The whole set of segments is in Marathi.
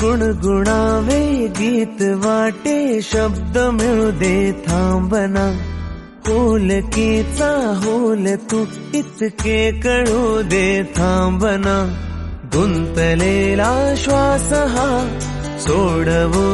गुणगुणावे गीत वाटे शब्द मिळू दे थांबना होलकीचा होल तू इतके कळू दे थांबना गुंतलेला श्वास हा सोडवू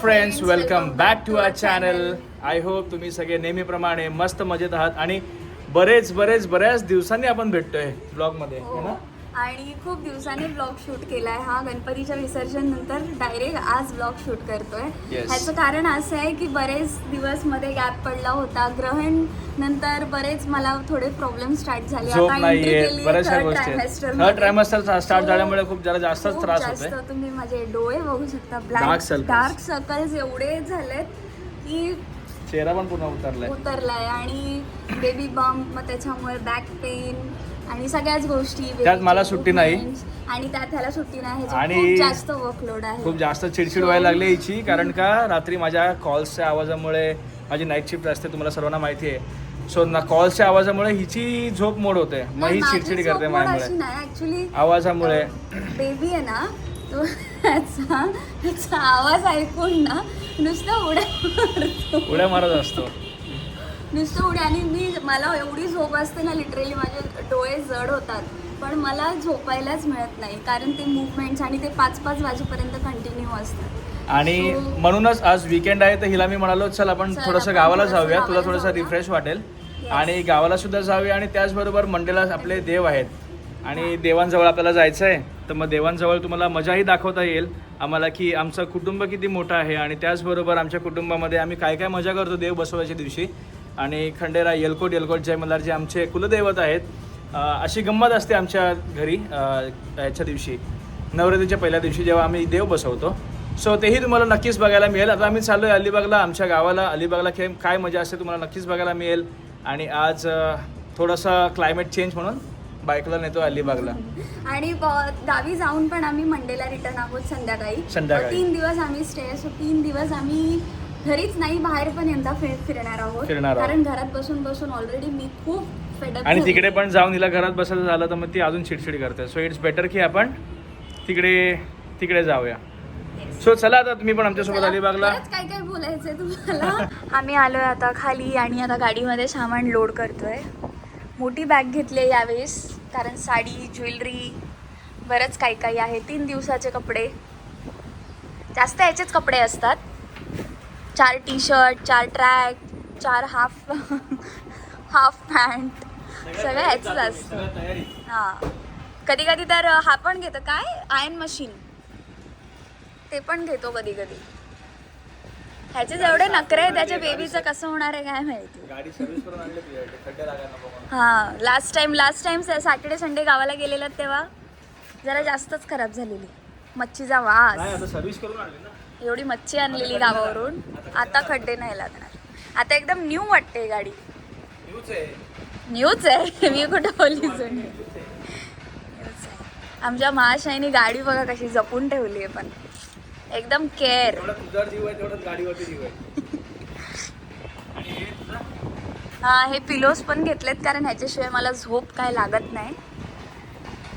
friends welcome back to our channel I hope तुम्ही सगळे नेहमीप्रमाणे मस्त मजेत आहात आणि बरेच बरेच बऱ्याच दिवसांनी आपण भेटतोय ब्लॉगमध्ये है ना? आणि खूप दिवसांनी ब्लॉग शूट केलाय हा. गणपतीच्या विसर्जन नंतर डायरेक्ट आज ब्लॉग शूट करतोय. Yes. ह्याचं कारण असं आहे की बरेच दिवसमध्ये गॅप पडला होता. ग्रहण नंतर बरेच मला थोडे प्रॉब्लेम स्टार्ट झाले. झोप केली बऱ्याचशा गोष्टी थर्ड. ट्रायमस्टर स्टार्ट So, झाल्यामुळे खूप जरा जास्तच खूप त्रास जास्त तुम्ही माझे डोळे बघू शकता. Dark black circles. Dark circles एवढे झालेत की चेहरा पण पूर्ण उतरलाय. उतरलाय. आणि बेबी बम्प मग त्याच्यामुळे बॅक पेन आणि सगळ्याच गोष्टी त्यात मला सुट्टी नाही. आणि त्यात ह्याला सुट्टी नाही आणि खूप जास्त वर्कलोड आहे. खूप जास्त चिडचिड व्हायला लागली हिची कारण का? रात्री माझ्या कॉल्सच्या आवाजामुळे माझी नाईट शिफ्ट असते तुम्हाला सर्वांना माहिती आहे. सो ना कॉल्सच्या आवाजामुळे हिची झोप मोड होते. मग ही चिडचिड करते माझ्यामुळे. आवाजामुळे. बेबी आहे ना तो ह्याचा आवाज ऐकून ना नुसतं उड्या. उड्या मारत असतो. नुसतं उड्या. आणि मी मला एवढी झोप असते ना लिटरली माझे डोळे जड होतात. पण मला झोपायलाच मिळत नाही. कारण ते मुवमेंट्स आणि ते पाच पाच वाजेपर्यंत कंटिन्यू असतात. आणि So- म्हणूनच आज विकेंड आहे तर हिला मी म्हणालो चल आपण चल, थोडंसं आपण गावाला थोडंसं जाऊया. तुला गावाला थोडंसं जाऊया. रिफ्रेश वाटेल. Yes. आणि गावाला सुद्धा जाऊया आणि त्याचबरोबर मंडेला आपले देव आहेत. आणि देवांजवळ आपल्याला जायचं आहे तर मग देवांजवळ तुम्हाला मजाही दाखवता येईल. आम्हाला की आमचं कुटुंब किती मोठं आहे आणि त्याचबरोबर आमच्या कुटुंबामध्ये आम्ही काय काय मजा करतो देव बसवायच्या दिवशी. आणि खंडेरा येलकोट येलकोट जय मल्हार जे आमचे कुलदैवत आहेत. अशी गंमत असते आमच्या घरी याच्या दिवशी नवरात्रीच्या पहिल्या दिवशी जेव्हा आम्ही देव बसवतो. सो तेही तुम्हाला नक्कीच बघायला मिळेल. आता आम्ही चाललो आहे अलिबागला आमच्या गावाला. अलिबागला खेळ काय मजा असते तुम्हाला नक्कीच बघायला मिळेल. आणि आज थोडंसं क्लायमेट चेंज म्हणून बाईकला नेतो अलिबागला. आणि गावी जाऊन पण आम्ही मंडेला रिटर्न आहोत संध्याकाळी. संध्याकाळी. तीन दिवस आम्ही स्टे सो तीन दिवस आम्ही घरीच नाही बाहेर पण यंदा फिर फिरणार आहोत. फिरणार आहोत. कारण घरात बसून बसून ऑलरेडी मी खूप फेडअप आणि तिकडे पण जाऊन हिला घरात बसायचं झालं तर मग ती अजून चिडचिड करते. सो इट्स बेटर की आपण तिकडे तिकडे जाऊया. सो चला आता तुम्ही पण आमच्यासोबत अलिबागला काय काय बोलायचंय तुम्हाला? आम्ही आलोय आता खाली आणि आता गाडीमध्ये सामान लोड करतोय. मोठी बॅग घेतली आहे यावेळेस कारण साडी ज्वेलरी बरंच काही काही आहे. तीन दिवसाचे कपडे. जास्त याचेच कपडे असतात. चार टी शर्ट चार ट्रॅक चार हाफ हाफ पॅन्ट सगळं ह्याचंच असतं. हां. कधी कधी तर हा पण घेतो. काय? आयन मशीन ते पण घेतो कधी कधी ह्याचे जेवढे नखरे आहे त्याच्या बेबीचं कसं होणार आहे काय माहिती. हां. Last time last time Saturday Sunday गावाला गेलेला तेव्हा जरा जास्तच खराब झालेली. मच्छीचा वास. सर्व्हिस करून एवढी मच्छी आणलेली गावावरून. आता खड्डे नाही लागणार. आता एकदम न्यू वाटते गाडी. न्यूज आहे. न्यूच आहे. मी कुठं बोलली जुनी आहे. आमच्या महाशाईने गाडी बघा कशी जपून ठेवली आहे पण. एकदम केअर हे हा पिलोज पण घेतलेत कारण ह्याच्याशिवाय मला झोप काय लागत नाही.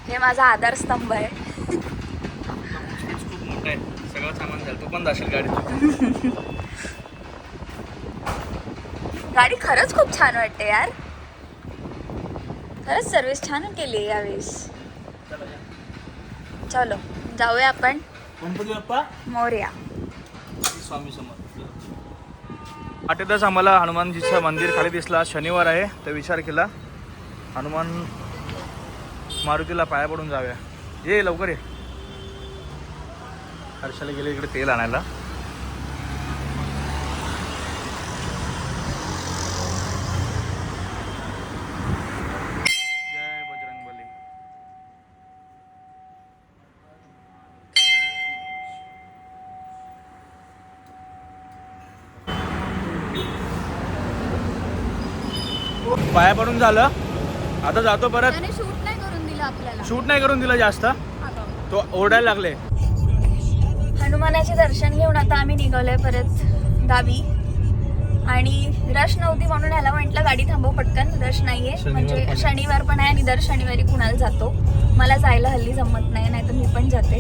हे माझा आधारस्तंभ आहे. सगळं सामान झालं. तू पण जाशील गाडी गाडी खरंच खूप छान वाटते यार. खरंच सर्विस छान केली आहे यावेळेस. चलो जाऊया आपण. गणपती बाप्पा? मोर्या. स्वामी समर्थ. वाटेतच आम्हाला हनुमानजीचं मंदिर खाली दिसलं? शनिवार आहे तर विचार केला. हनुमान मारुतीला पाया पडून जाऊया. ये लवकर ये. हर्षाला गेले इकडे तेल आणायला. पाया पडून झालं. आता जातो परत. त्याने शूट नाही करून दिलं आपल्याला. शूट नाही करून दिलं जास्त. तो ओरडायला लागले. हनुमानाचे दर्शन घेऊन आता आम्ही निघालोय परत गावी. आणि रश नव्हती म्हणून ह्याला म्हटलं गाडी थांबव पटकन रश नाहीये. म्हणजे. शनिवार पण आहे आणि दर शनिवारी कुणाला जातो. मला जायला हल्ली जमत नाही नाही तर मी पण जाते.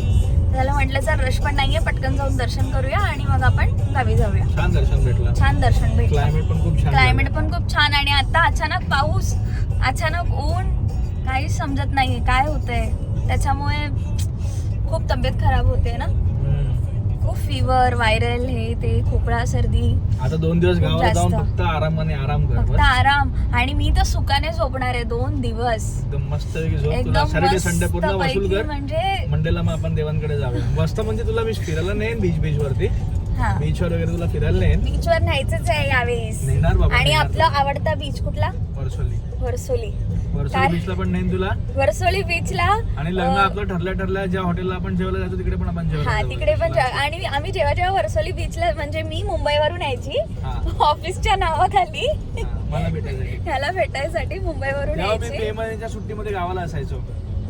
त्याला म्हटलं जर रश पण नाहीये पटकन जाऊन दर्शन करूया आणि मग आपण गावी जाऊया. छान दर्शन भेटलं. छान दर्शन भेटलं. क्लायमेट पण खूप छान आणि आता अचानक पाऊस अचानक ऊन काहीच समजत नाही काय होतंय. त्याच्यामुळे खूप तब्येत खराब होते ना. खूप फिवर व्हायरल हे ते खोकळा सर्दी. आता दोन दिवस गावाला जाऊन जास्त. फक्त आरामाने आराम कर फक्त बस. आराम. आणि मी तर सुखाने झोपणार आहे दोन दिवस. एकदम मस्त झोप तुला. एकदम सॅटर्डे मस्त संडे पूर्ण वसूल पैकी कर. म्हणजे मंडेला मग आपण देवांकडे जाऊया. मस्त म्हणजे तुला मी फिरायला नेईन बीच बीच वरती. हा. बीच वर वगैरे तुला फिरायला नेईन? बीचवर न्यायचंच आहे यावेळेस. नेणार बाबा आणि नेणार. आपला आवडता बीच कुठला? वर्सोली. वर्सोली. वर्सोली काय? बीचला पण नेईन तुला? वर्सोली बीचला आणि लग्न अं, आपलं ठरल्या ठरल्या ज्या हॉटेलला आपण जेवायला जातो तिकडे पण आपण जेवायला हा जाऊ. तिकडे पण जा- आणि आम्ही जेव्हा जेव्हा वर्सोली बीचला म्हणजे मी मुंबईवरून यायची हा. ऑफिसच्या नावाखाली. हा, मला भेटायचं ह्याला भेटायसाठी मुंबईवरून तेव्हा मी यायची. सुट्टीमध्ये गावाला असायचो.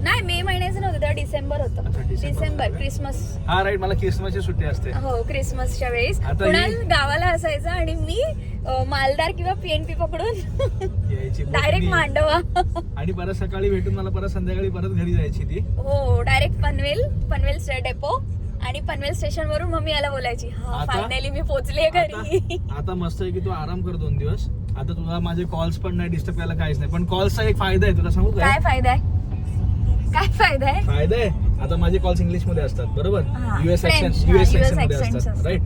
नाही मे महिन्याचं नव्हतं तेव्हा डिसेंबर होतं. अच्छा, डिसेंबर डिसेंबर होतं. क्रिसमस. हा राईट मला क्रिसमसची सुट्टी असते. हो क्रिसमसच्या वेळेस. आता कुणाल गावाला असायचं आणि मी अ, मालदार किंवा पीएनपी पकडून यायची डायरेक्ट बोटनी. मांडवा. आणि परत सकाळी भेटून मला परत संध्याकाळी परत घरी जायची ती. हो डायरेक्ट पनवेल पनवेल डेपो आणि पनवेल स्टेशन वरून मम्मी याला बोलायची हा आता? फायनली मी पोहोचले घरी. आता आता मस्त आहे की तू आराम कर दोन दिवस. आता तुला माझे कॉल्स पण नाही डिस्टर्ब करायला काहीच नाही. पण कॉल्सचा एक फायदा आहे तुला सांगू काय? काय फायदा आहे? काय फायदा आहे? फायदा आहे. आता माझे कॉल्स इंग्लिशमध्ये असतात बरोबर? युएस ऍक्शन युएस ऍक्शनमध्ये असतात राईट.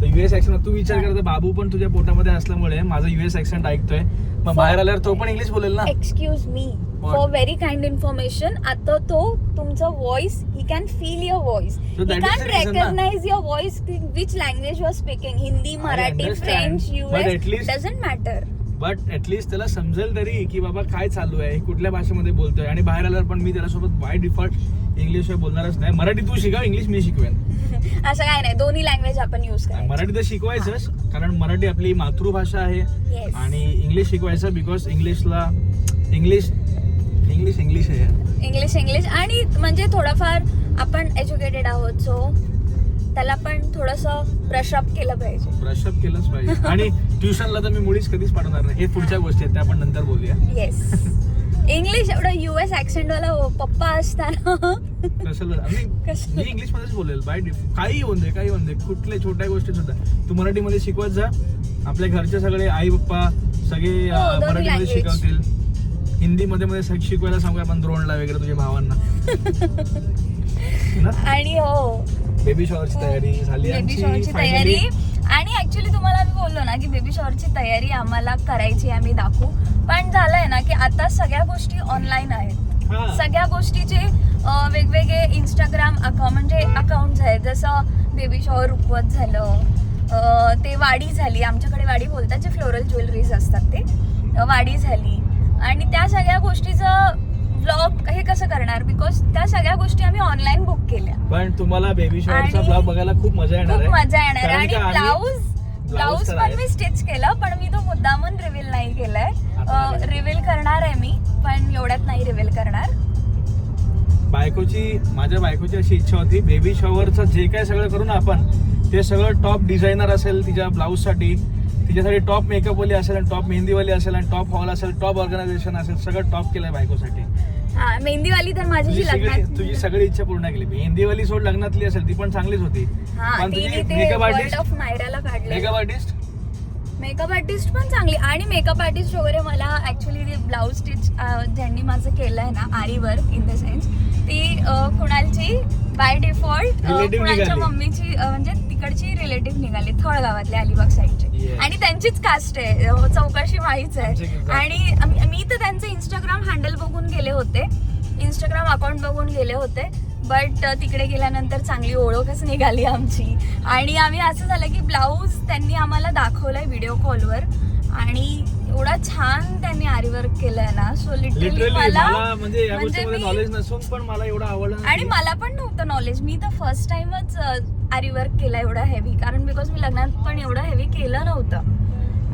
तर युएस ऍक्शन तू विचार. करता बाबू पण तुझ्या पोटामध्ये असल्यामुळे माझा युएस ऍक्सेंट ऐकतोय. मग बाहेर आल्यावर तो पण इंग्लिश बोलेल ना? Excuse me? For very kind information आता तो तुमचा voice he can feel your voice he can. Recognise your voice which language you are speaking Hindi Marathi French US doesn't matter but at least त्याला समजेल तरी की बाबा काय चालू आहे कुठल्या भाषेमध्ये बोलतोय. आणि बाहेर आल्यावर पण मी त्याच्यासोबत बाय डिफॉल्ट इंग्लिश बोलणारच नाही. मराठी तू शिकाव इंग्लिश मी शिकवेन. असं काय नाही दोन्ही लँग्वेज आपण युज करायचं. मराठी तर शिकवायचंच कारण मराठी आपली मातृभाषा आहे. आणि इंग्लिश शिकवायचं बिकॉज इंग्लिशला इंग्लिश इंग्लिश इंग्लिश आहे. इंग्लिश इंग्लिश आणि म्हणजे थोडंफार आपण एज्युकेटेड आहोत सो त्याला पण थोडस ब्रशअप केलं पाहिजे. ब्रशअप केलंच पाहिजे. आणि ट्युशनला तर मी मुळीच कधीच पाठवणार नाही. हे पुढच्या गोष्टी आहेत त्या आपण नंतर बोलूया. येस इंग्लिश एवढं युएस ऍक्सेंट वाला पप्पा असताना. कशाला? मी कशाला? मी इंग्लिश मध्येच बोलेल बाय काही होऊन दे काही होऊन दे. कुठले छोट्या गोष्टी सुद्धा. तू मराठीमध्ये शिकवत जा. आपल्या घरचे सगळे आई पप्पा सगळे हो, अं, दोन्ही मराठीमध्ये language. शिकवतील. हिंदी मध्ये मध्ये सग- शिकवायला सांगू आपण द्रोणला वगैरे तुझ्या भावांना. ना? आणि हो बेबी शॉवरची तयारी झाली बेबी शॉवरची. तयारी. आणि ऍक्च्युली तुम्हाला आम्ही बोललो ना की बेबी शॉवरची तयारी आम्हाला करायची आहे, आम्ही दाखवू. पण झालंय ना की आता सगळ्या गोष्टी ऑनलाईन आहेत. हा. सगळ्या गोष्टीचे वेगवेगळे इंस्टाग्राम अकाउंट म्हणजे अकाउंट्स आहेत जसं बेबी शॉवर रुकवत झालं ते वाडी झाली. आमच्याकडे वाडी बोलतात जे फ्लोरल ज्वेलरीज असतात ते. वाडी झाली. आणि त्या सगळ्या गोष्टीचं ब्लॉग हे कसं करणार? बिकॉज त्या सगळ्या गोष्टी आम्ही ऑनलाईन बुक केल्या. पण तुम्हाला बेबी शॉवरचा आणि ब्लॉग बघायला खूप मजा येणार खूप मजा येणार आहे कारण आणि की आम्ही- ब्लाऊज ब्लाऊज ब्लाऊज तर पण आहे. मी स्टिच केलं पण मी तो मुद्दामून रिव्हील नाही केलाय. reveal. रिव्हील करणार आहे मी पण एवढ्यात नाही रिव्हील करणार. बायकोची माझ्या बायकोची अशी इच्छा होती बेबी शॉवरचं जे काय सगळं करू ना आपण ते सगळं टॉप डिझायनर असेल तिच्या ब्लाऊजसाठी तिच्यासाठी टॉप मेकअपवाली असेल आणि टॉप मेहंदीवाली असेल आणि टॉप हॉल असेल टॉप ऑर्गनायझेशन असेल सगळं टॉप केलंय बायकोसाठी. हा मेहंदीवाली तर माझ्याशी तुझी सगळी लग्नात तुझी सगळी इच्छा पूर्ण केली. मेहंदीवाली सोड लग्नातली असेल ती पण चांगलीच होती. हा पण तिने तुझी ते मेकअप वर्ल्ड आर्टिस्ट ऑफ काढले मेकअप आर्टिस्ट मेकअप आर्टिस्ट पण चांगली. आणि मेकअप आर्टिस्ट वगैरे मला ऍक्च्युली ते ब्लाऊज स्टिच ज्यांनी माझं केलंय ना आरी वर्क इन द सेन्स ती अं, कुणालची बाय डिफॉल्ट Relative कुणालच्या निघाली. मम्मीची अं, म्हणजे तिकडची रिलेटिव्ह निघाली थळ गावातली अलिबाग साईडची. आणि त्यांचीच कास्ट आहे. चौकशी माहीच आहे. आणि मी तर त्यांचं इंस्टाग्राम हँडल बघून गेले होते. इंस्टाग्राम अकाउंट बघून गेले होते. बट तिकडे गेल्यानंतर चांगली ओळखच निघाली आमची. आणि आम्ही असं झालं की ब्लाऊज त्यांनी आम्हाला दाखवलाय व्हिडिओ कॉलवर आणि एवढा छान त्यांनी आरीवर्क केलंय ना. सो लिटरली मला म्हणजे या म्हणजे नॉलेज नसून पण मला एवढं आवडलं ना आणि मला पण नव्हतं नॉलेज मी तर फर्स्ट टाइमच आरीवर्क केला एवढा हेवी कारण बिकॉज मी लग्नात पण एवढं हेवी केलं नव्हतं.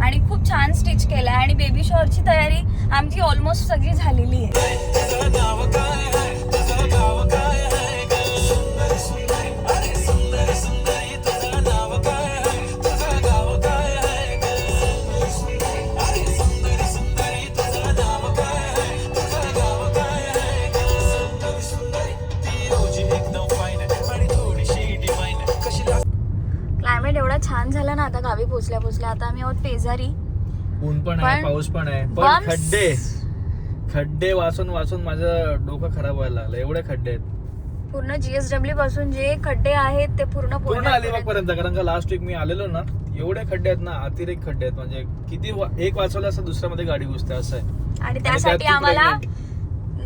आणि खूप छान स्टिच केलं आणि बेबी शॉवरची तयारी आमची ऑलमोस्ट सगळी झालेली आहे? पोचल्या पोचल्या आता आम्ही आहोत पेजारी ऊन पण आहे पण- पाऊस पण आहे पण Bumps- खड्डे खड्डे वाचून वाचून माझं डोकं खराब व्हायला लागलं एवढे खड्डे आहेत पूर्ण जीएसडब्ल्यू पासून जे खड्डे आहेत ते पूर्ण पूर्ण. अलिबाग पर्यंत कारण का लास्ट वीक मी आलेलो ना एवढे खड्डे आहेत ना अतिरेक खड्डे आहेत म्हणजे किती वा- एक वाचवलं असं दुसऱ्यामध्ये गाडी घुसते असं आहे आणि त्यासाठी आम्हाला.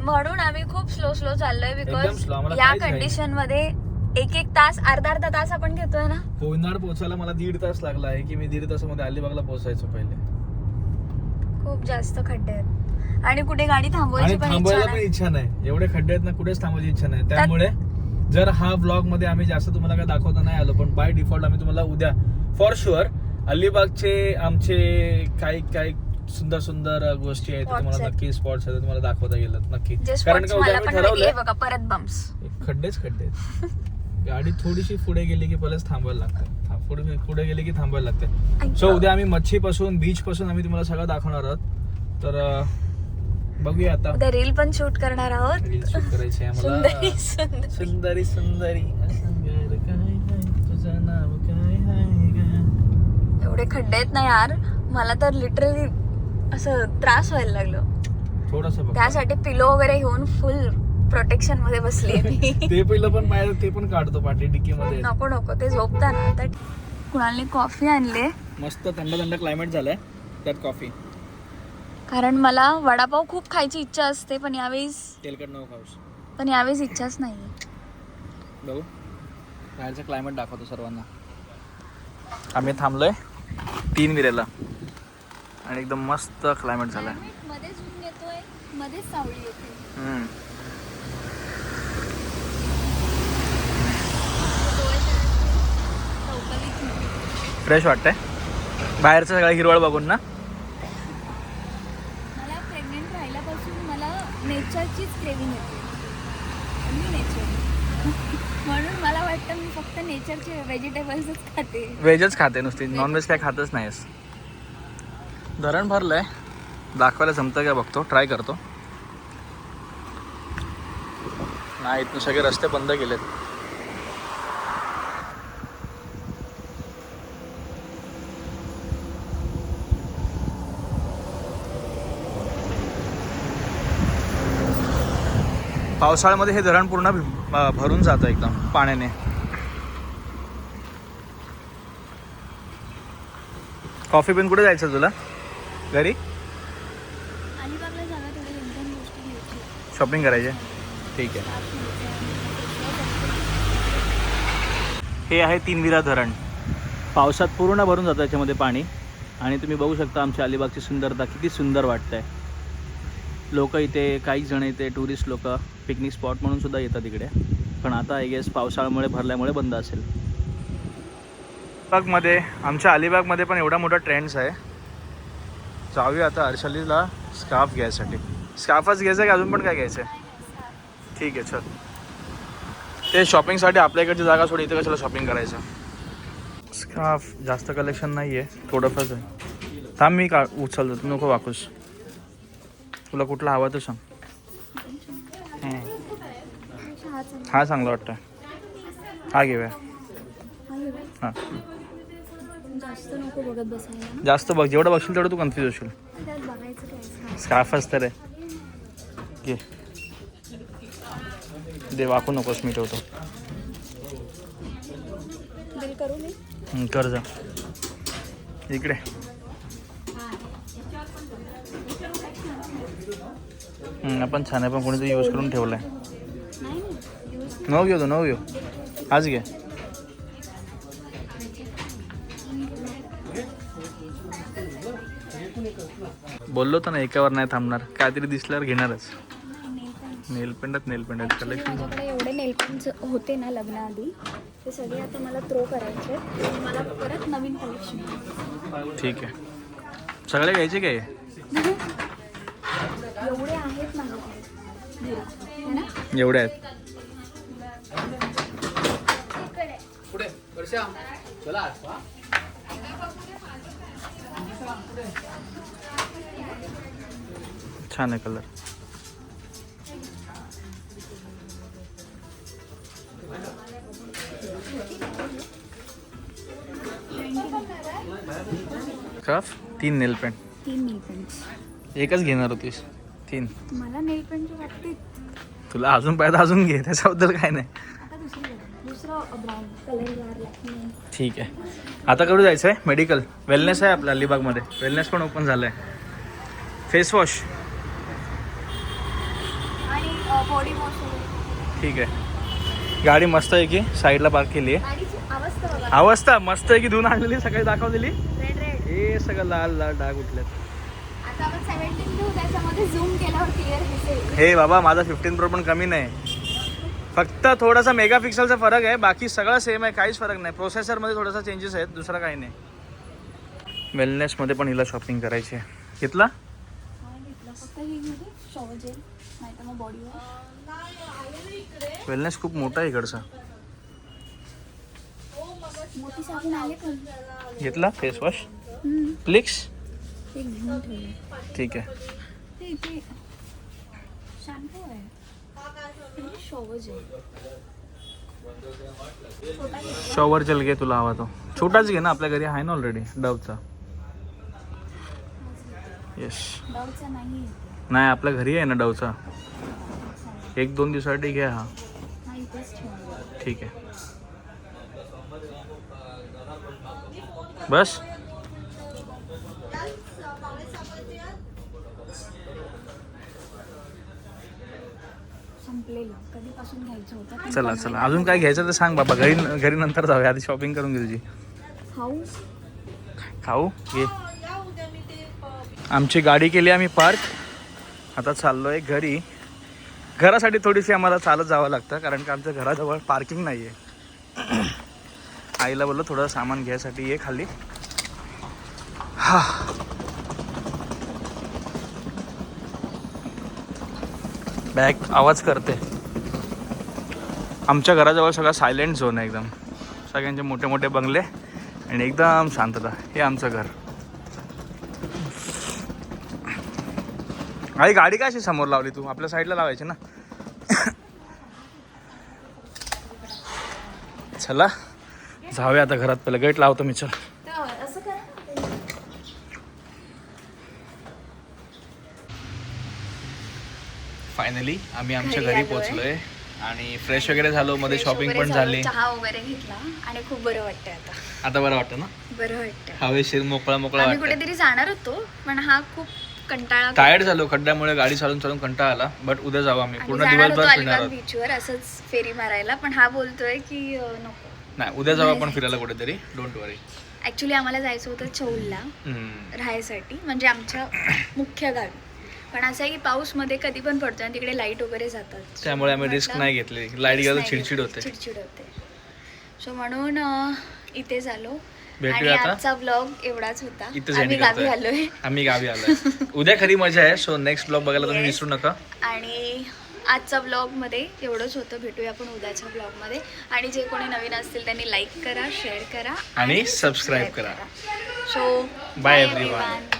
म्हणून आम्ही खूप स्लो स्लो चाललोय एकदम बिकॉज आम्हाला या काहीच नाही. कंडिशनमध्ये एक एक तास अर्धा अर्धा तास आपण घेतोय ना? कोयनाड पोहोचायला मला दीड तास लागला आहे की मी दीड तासामध्ये अलिबागला पोहोचायचो पहिले. खूप जास्त खड्डे आहेत. आणि कुठे गाडी थांबवायची आणि पण इच्छा थांबायला पण नाही इच्छा नाही. एवढे खड्डे आहेत ना कुठेच थांबायची इच्छा नाही. त्यामुळे जर हा ब्लॉगमध्ये आम्ही जास्त तुम्हाला काय दाखवता नाही आलो पण बाय डिफॉल्ट आम्ही तुम्हाला उद्या फॉर शुअर अलिबागचे आमचे काही काही सुंदर सुंदर गोष्टी आहेत ते Spots तुम्हाला आहेत. नक्की स्पॉट्स आहेत ते तुम्हाला दाखवता गेलं नक्की. जे कारण का उद्या मला आम्ही पण माहिती आहे ठरवलंय बघा परत बम्प्स खड्डेच खड्डे आहेत. गाडी थोडीशी पुढे गेली की पहिलेच थांबायला लागते. पुढे पुढे गेली की थांबायला लागते. सो उद्या आम्ही मच्छी पासून बीच पासून आम्ही तुम्हाला सगळं दाखवणार आहोत. तर बघूया आता. उद्या रील पण शूट करणार आहोत. रील शूट करायची आहे सुंदरी सुंदरी. सुंदरी सुंदरी. असंगर काय आहे तुझं नाव काय आहे ग? एवढे खड्डे आहेत ना यार मला तर लिटरली असं त्रास व्हायला लागलं. थोडंसं त्यासाठी पिलो वगैरे घेऊन फुल प्रोटेक्शनमध्ये बसली मी. ते पहिलं पण बाहेर ते पण काढतो पाठी डिक्की मध्ये नको नको ते झोपता ना. आता कुणालने कॉफी आणले मस्त थंड थंड क्लायमेट झालंय. त्यात कॉफी कारण मला वडापाव खूप खायची इच्छा असते पण यावेळेस तेलकट नको खाऊस. पण यावेळेस इच्छाच नाही बघू. बाहेरचं क्लायमेट दाखवतो सर्वांना. आम्ही थांबलोय तीन विरेला. आणि एकदम मस्त क्लायमेट झालाय. मध्येच ऊन येतोय मध्येच सावळी येते. हम्म. फ्रेश वाटतंय. बाहेरचं सगळं हिरवळ बघून ना. मला प्रेग्नेंट राहिल्यापासून मला नेचरचीच क्रेविंग येते. मी नेचर म्हणून मला वाटतं मी फक्त नेचरचे व्हेजिटेबल्सच खाते. व्हेजच खाते नुसती. नॉनव्हेज काय खातच नाहीस. धरण भरलंय. दाखवायला जमतं का बघतो. ट्राय करतो. नाही इथून सगळे रस्ते बंद केलेत. पावसाळ्यामध्ये हे धरण पूर्ण भरून जातं एकदम पाण्याने. कॉफी पिन कुठे जायचं तुला? घरी? शॉपिंग करायचे? ठीक आहे. हे आहे तीनविरा धरण. पावसात पूर्ण भरून जातं याच्यामध्ये पाणी. आणि तुम्ही बघू शकता आमच्या अलिबागची सुंदरता किती सुंदर वाटतंय. लोक इथे काही जण इथे टुरिस्ट लोक पिकनिक स्पॉट म्हणून सुद्धा येतात इकडे. पण आता आय गेस पावसाळ्यामुळे भरल्यामुळे बंद असेल. अलिबागमध्ये आमच्या अलिबागमध्ये पण एवढा मोठा ट्रेंड्स आहे. जाऊया आता हर्षलीला स्कार्फ घ्यायसाठी. स्कार्फच घ्यायचं आहे की? अजून पण काय घ्यायचं आहे ठीक आहे चल. ते शॉपिंगसाठी आपल्या इकडची जागा सोडी इथे कशाला शॉपिंग करायचं? स्कार्फ जास्त कलेक्शन नाही आहे थोडंफारच आहे. थांब मी का उचलतो. नको वाकूस. तुला कुठला हवा तर सांग. हा चांगला वाटतं हा घेऊया. हां. जास्त बघ जेवढं बघशील तेवढं तू कन्फ्यूज होशील. त्यात बघायचं काय स्कार्फ असतं रे. घे. दे वाकू नकोस मी ठेवतो. कर जा. इकडे. आपण छान आहे पण कोणीतरी यूज करून नाही यूज नऊ घेऊ तू नऊ घेऊ. आज घे. बोललो तर ना एकावर नाही थांबणार. काहीतरी दिसल्यावर घेणारच. नेल पेंडत नेल पेंडत कलेक्शन एवढे नेलपेंट्स होते ना लग्नाआधी. ते सगळे आता मला थ्रो करायचे मला परत नवीन कलेक्शन ठीक आहे. सगळे घ्यायचे काय? एवढे आहेत माझ्याकडे. है आहेत. छान आहे कलर क्राफ्ट तीन नेल पेंट तीन नेलपेंट्स एकच घेणार होतीस. तीन. मला नेलपेंट वाटते. तुला अजून पाहिजे अजून घे त्याच्याबद्दल काय नाही. ठीक आहे. आता कडू जायचं आहे मेडिकल वेलनेस आहे आपल्या अलिबागमध्ये. वेलनेस पण ओपन झालं आहे फेस वॉश ठीक आहे. गाडी मस्त आहे की साईडला पार्क केली आहे अवस्था मस्त आहे की धुवून आणलेली सकाळी दाखवलेली? हे सगळं लाल लाल डाग उठलेत. आता आपण सेव्हन्टीन घेऊ त्याच्यामध्ये झूम केल्यावर क्लिअर दिसेल. हे बाबा माझा फिफ्टीन प्रो पण कमी नाही. फक्त थोडासा मेगा पिक्सलचा फरक आहे बाकी सगळं सेम आहे काहीच फरक नाही. प्रोसेसरमध्ये थोडासा चेंजेस आहेत दुसरं काही नाही. वेलनेसमध्ये पण हिला शॉपिंग करायची आहे. घेतला? हा घेतला. फक्त हे घेऊ दे शॉवर जेल नाही तर मग बॉडी वॉश वेलनेस खूप मोठा आहे इकडचा. मोठी साबण आले पण. घेतला? फेस वॉश हम्म, फ्लिक्स ते घेऊन ठेवले ठीक आहे. ते इथे शॅम्पू आहे. शॉवर जेल शॉवर जेल घे तुला हवा तो. छोटाच घे ना आपल्या घरी आहे ना ऑलरेडी डवचा. येस डवचा नाही नाही आपल्या घरी आहे ना डवचा. एक दोन दिवसासाठी घ्या हा. ठीक आहे. बस. संपलेलं. कधीपासून घ्यायचं होतं पण चला. चला अजून काय घ्यायचं तर सांग बाबा. घरी घरी नंतर जाऊया. आधी शॉपिंग करून घे तुझी हाऊस खाऊ? घे आमची गाडी केली आम्ही पार्क आता चाललोय घरी. घरासाठी थोडीशी आम्हाला चालत जावं लागतं कारण का आमच्या घराजवळ पार्किंग नाही आहे आईला बोललो थोडं सामान घ्यायसाठी ये खाली. हा. बॅग आवाज करते. आमच्या घराजवळ सगळा सायलेंट झोन आहे एकदम. सगळ्यांचे मोठे मोठे बंगले आणि एकदम शांतता. हे आमचं घर. आई गाडी काय अशी समोर लावली तू? आपल्या साईडला लावायची ना. चला. जाऊया आता घरात. पहिलं गेट लावतो मी चल. फायनली आम्ही आमच्या घरी. पोहोचलोय. आणि फ्रेश वगैरे झालो मध्ये शॉपिंग पण झालो, चहा वगैरे घेतला आणि खूप बरं वाटतंय आता. आता बरं वाटतं ना? बरं वाटतंय. हवेशीर मोकळा मोकळा आम्ही वाटतं कुठेतरी जाणार होतो पण हा खूप कंटाळा टायर्ड झालो खड्ड्यामुळे गाडी चालून चालून कंटाळा आला बट उद्या जाऊ आम्ही. पूर्ण दिवसभर फिरणार बीचवर असंच फेरी मारायला पण हा बोलतोय की नको. नाही उद्या जाऊ आपण फिरायला कुठेतरी. डोंट वरी ऍक्च्युली आम्हाला जायचं होतं चौलला राहायसाठी म्हणजे आमच्या मुख्य गावी. पण असं आहे की पाऊसमध्ये कधी पण पडतो आणि तिकडे लाइट वगैरे जातात. त्यामुळे आम्ही रिस्क नाही घेतली. लाइट गेलं चिडचिड होते. चिडचिड होते. सो म्हणून इथे झालो. आणि आता. आजचा ब्लॉग एवढाच होता. आम्ही गावी. आलोय. आम्ही गावी आलोय. उद्या खरी मजा आहे. सो नेक्स्ट ब्लॉग बघायला तुम्ही. विसरू नका. आणि आजचा ब्लॉगमध्ये एवढंच होतं. भेटूया आपण उद्याच्या ब्लॉगमध्ये आणि जे कोणी नवीन असतील त्यांनी लाईक करा शेअर करा आणि subscribe करा. So Bye everyone.